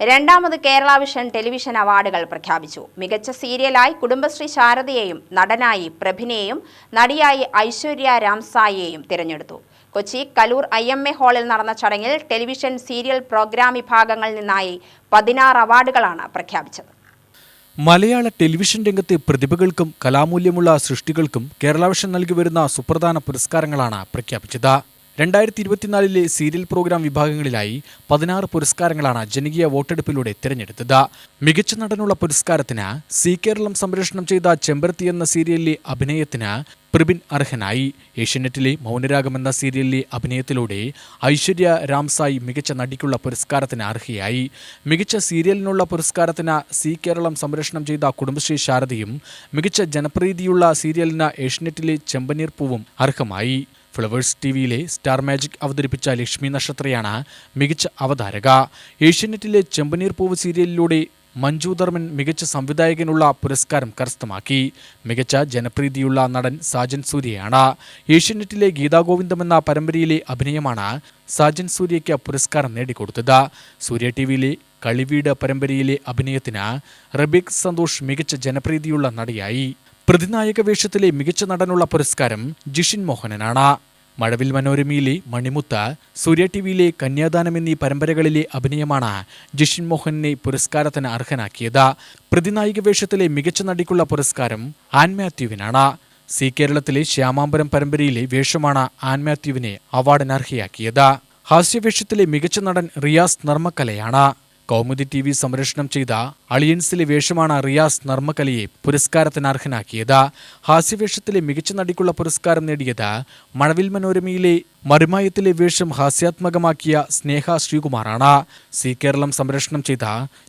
രണ്ടാമത് Kerala vision television അവാർഡുകൾ പ്രഖ്യാപിച്ചു. മികച്ച സീരിയലായി കുടുംബശ്രീ ശാരദയെയും നടനായി പ്രഭിനെയും നടിയായി ഐശ്വര്യ രാംസായിയെയും തിരഞ്ഞെടുത്തു. Kochi Kaloor I M A ഹാളിൽ നടന്ന ചടങ്ങിൽ ടെലിവിഷൻ സീരിയൽ പ്രോഗ്രാം വിഭാഗങ്ങളിൽ നിന്നായി പതിനാറ് അവാർഡുകളാണ് പ്രഖ്യാപിച്ചത്. മലയാള ടെലിവിഷൻ രംഗത്തെ പ്രതിഭകൾക്കും കലാമൂല്യമുള്ള സൃഷ്ടികൾക്കും കേരളാവിഷൻ നൽകി വരുന്ന സുപ്രധാന പുരസ്കാരങ്ങളാണ് പ്രഖ്യാപിച്ചത്. രണ്ടായിരത്തി ഇരുപത്തിനാലിലെ സീരിയൽ പ്രോഗ്രാം വിഭാഗങ്ങളിലായി പതിനാറ് പുരസ്കാരങ്ങളാണ് ജനകീയ വോട്ടെടുപ്പിലൂടെ തിരഞ്ഞെടുത്തത്. മികച്ച നടനുള്ള പുരസ്കാരത്തിന് സി കേരളം സംപ്രേഷണം ചെയ്ത ചെമ്പരത്തി എന്ന സീരിയലിലെ അഭിനയത്തിന് പ്രബിൻ അർഹനായി. ഏഷ്യനെറ്റിലെ മൗനരാഗം എന്ന സീരിയലിലെ അഭിനയത്തിലൂടെ ഐശ്വര്യ രാംസായി മികച്ച നടിക്കുള്ള പുരസ്കാരത്തിന് അർഹയായി. മികച്ച സീരിയലിനുള്ള പുരസ്കാരത്തിന് സി കേരളം സംപ്രേഷണം ചെയ്ത കുടുംബശ്രീ ശാരദയും മികച്ച ജനപ്രീതിയുള്ള സീരിയലിന് ഏഷ്യനെറ്റിലെ ചെമ്പനീർ പൂവും അർഹമായി. ഫ്ലവേഴ്സ് ടി വിയിലെ സ്റ്റാർ മാജിക് അവതരിപ്പിച്ച ലക്ഷ്മി നക്ഷത്രയാണ് മികച്ച അവതാരക. ഏഷ്യനെറ്റിലെ ചെമ്പനീർ പൂവ് സീരിയലിലൂടെ മഞ്ജു ധർമ്മൻ മികച്ച സംവിധായകനുള്ള പുരസ്കാരം കരസ്ഥമാക്കി. മികച്ച ജനപ്രീതിയുള്ള നടൻ സാജൻ സൂര്യയാണ്. ഏഷ്യനെറ്റിലെ ഗീതാഗോവിന്ദം എന്ന പരമ്പരയിലെ അഭിനയമാണ് സാജൻ സൂര്യയ്ക്ക് പുരസ്കാരം നേടിക്കൊടുത്തത്. സൂര്യ ടി വിയിലെ കളിവീട് പരമ്പരയിലെ അഭിനയത്തിന് റബീഖ് സന്തോഷ് മികച്ച ജനപ്രീതിയുള്ള നടിയായി. പ്രതിനായക വേഷത്തിലെ മികച്ച നടനുള്ള പുരസ്കാരം ജിഷിൻ മോഹനനാണ്. മഴവിൽ മനോരമയിലെ മണിമുത്ത് സൂര്യ ടി വിയിലെ കന്യാദാനം എന്നീ പരമ്പരകളിലെ അഭിനയമാണ് ജിഷിൻ മോഹനെ പുരസ്കാരത്തിന് അർഹനാക്കിയത്. പ്രതിനായിക വേഷത്തിലെ മികച്ച നടിക്കുള്ള പുരസ്കാരം ആൻ മാത്യുവിനാണ്. സി കേരളത്തിലെ ശ്യാമാംബരം പരമ്പരയിലെ വേഷമാണ് ആൻ മാത്യുവിനെ അവാർഡിന് അർഹയാക്കിയത് ഹാസ്യവേഷത്തിലെ മികച്ച നടൻ റിയാസ് നർമ്മക്കലയാണ്. കൗമുദി ടി വി സംരക്ഷണം ചെയ്ത അളിയൻസിലെ വേഷമാണ് റിയാസ് നർമ്മകലയെ പുരസ്കാരത്തിന് അർഹനാക്കിയത്. ഹാസ്യവേഷത്തിലെ മികച്ച നടിക്കുള്ള പുരസ്കാരം നേടിയത് മഴവിൽ മനോരമയിലെ മറിമായത്തിലെ വേഷം ഹാസ്യാത്മകമാക്കിയ സ്നേഹ ശ്രീകുമാറാണ്. സി കേരളം സംരക്ഷണം ചെയ്ത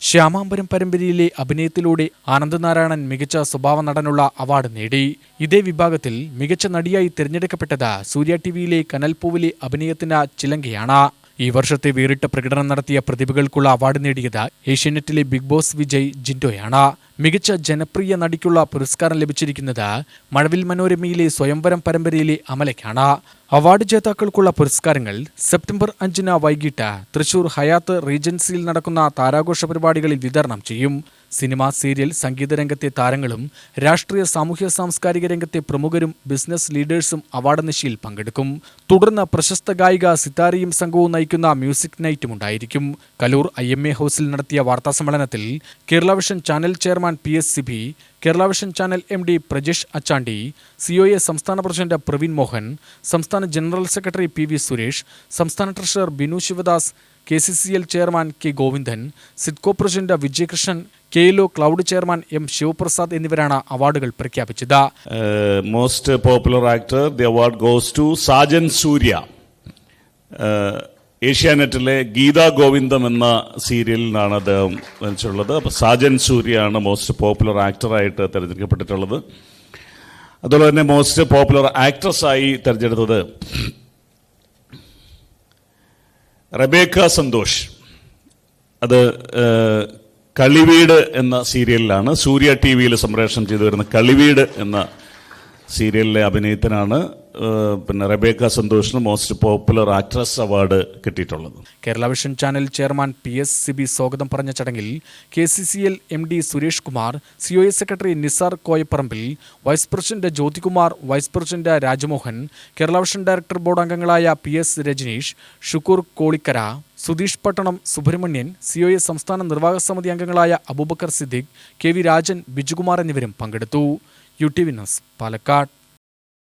ശ്യാമാംബരം പരമ്പരയിലെ അഭിനയത്തിലൂടെ ആനന്ദനാരായണൻ മികച്ച സ്വഭാവ നടനുള്ള അവാർഡ് നേടി. ഇതേ വിഭാഗത്തിൽ മികച്ച നടിയായി തിരഞ്ഞെടുക്കപ്പെട്ടത് സൂര്യ ടി വിയിലെ കനൽപൂവിലെ അഭിനയത്തിന് ചിലങ്കയാണ്. ഈ വർഷത്തെ വേറിട്ട പ്രകടനം നടത്തിയ പ്രതിഭകൾക്കുള്ള അവാർഡ് നേടിയത് ഏഷ്യാനെറ്റിലെ ബിഗ് ബോസ് വിജയ് ജിൻഡോയാണ്. മികച്ച ജനപ്രിയ നടിക്കുള്ള പുരസ്കാരം ലഭിച്ചിരിക്കുന്നത് മഴവിൽ മനോരമയിലെ സ്വയംവരം പരമ്പരയിലെ അമലയ്ക്കാണ്. അവാർഡ് ജേതാക്കൾക്കുള്ള പുരസ്കാരങ്ങൾ സെപ്റ്റംബർ അഞ്ചിന് വൈകിട്ട് തൃശൂർ ഹയാത്ത് റീജൻസിയിൽ നടക്കുന്ന താരാഘോഷ പരിപാടികളിൽ വിതരണം ചെയ്യും. സിനിമ സീരിയൽ സംഗീത രംഗത്തെ താരങ്ങളും രാഷ്ട്രീയ സാമൂഹ്യ സാംസ്കാരിക രംഗത്തെ പ്രമുഖരും ബിസിനസ് ലീഡേഴ്സും അവാർഡ് നിശയിൽ പങ്കെടുക്കും. തുടർന്ന് പ്രശസ്ത ഗായിക സിതാരയും സംഘവും നയിക്കുന്ന മ്യൂസിക് നൈറ്റും ഉണ്ടായിരിക്കും. കലൂർ ഐ എം എ ഹൗസിൽ നടത്തിയ വാർത്താ സമ്മേളനത്തിൽ Kerala vision channel chairman P S Sibi Kerala vision channel M D Prajesh Achandi C O A സംസ്ഥാന പ്രസിഡന്റ് പ്രവീൺ മോഹൻ സംസ്ഥാന general secretary P V Suresh സംസ്ഥാന treasurer Binu Sivadas K C C L chairman K Govindan SIDCO president Vijayakrishnan K L cloud chairman M Sivaprasad എന്നിവരാണ് അവാർഡുകൾ പ്രഖ്യാപിച്ചത് most popular actor the award goes to Sajan. Uh, ഏഷ്യാനെറ്റിലെ ഗീതാ ഗോവിന്ദം എന്ന സീരിയലിനാണ് അദ്ദേഹം വെച്ചിട്ടുള്ളത് അപ്പോൾ സാജൻ സൂര്യയാണ് മോസ്റ്റ് പോപ്പുലർ ആക്ടറായിട്ട് തിരഞ്ഞെടുക്കപ്പെട്ടിട്ടുള്ളത്. അതുപോലെ തന്നെ മോസ്റ്റ് പോപ്പുലർ ആക്ട്രസ്സായി തിരഞ്ഞെടുത്തത് റബേക്ക സന്തോഷ്. അത് കളിവീട് എന്ന സീരിയലിലാണ്. സൂര്യ ടി വിയിൽ സംപ്രേഷണം ചെയ്തു വരുന്ന കളിവീട് എന്ന സീരിയലിലെ അഭിനയത്തിനാണ് പിന്നെ റബേക്ക സന്തോഷിന് മോസ്റ്റ് പോപ്പുലർ ആക്ട്രസ് അവാർഡ് കിട്ടിയിട്ടുള്ളത്. Kerala vision channel chairman P S Sibi സ്വാഗതം പറഞ്ഞ ചടങ്ങിൽ K C C L M D Suresh Kumar C O S secretary Nisar Koyaparambil vice president Jyothikumar vice president Rajamohan Kerala vision director board അംഗങ്ങളായ P S Rajaneesh Shukkur Kolikkara Sudheesh Pattanam Subramanian C O A സംസ്ഥാന നിർവാഹക സമിതി അംഗങ്ങളായ Abubakar Siddique K V Rajan Bijukumar എന്നിവരും പങ്കെടുത്തു. U T V Palakkad.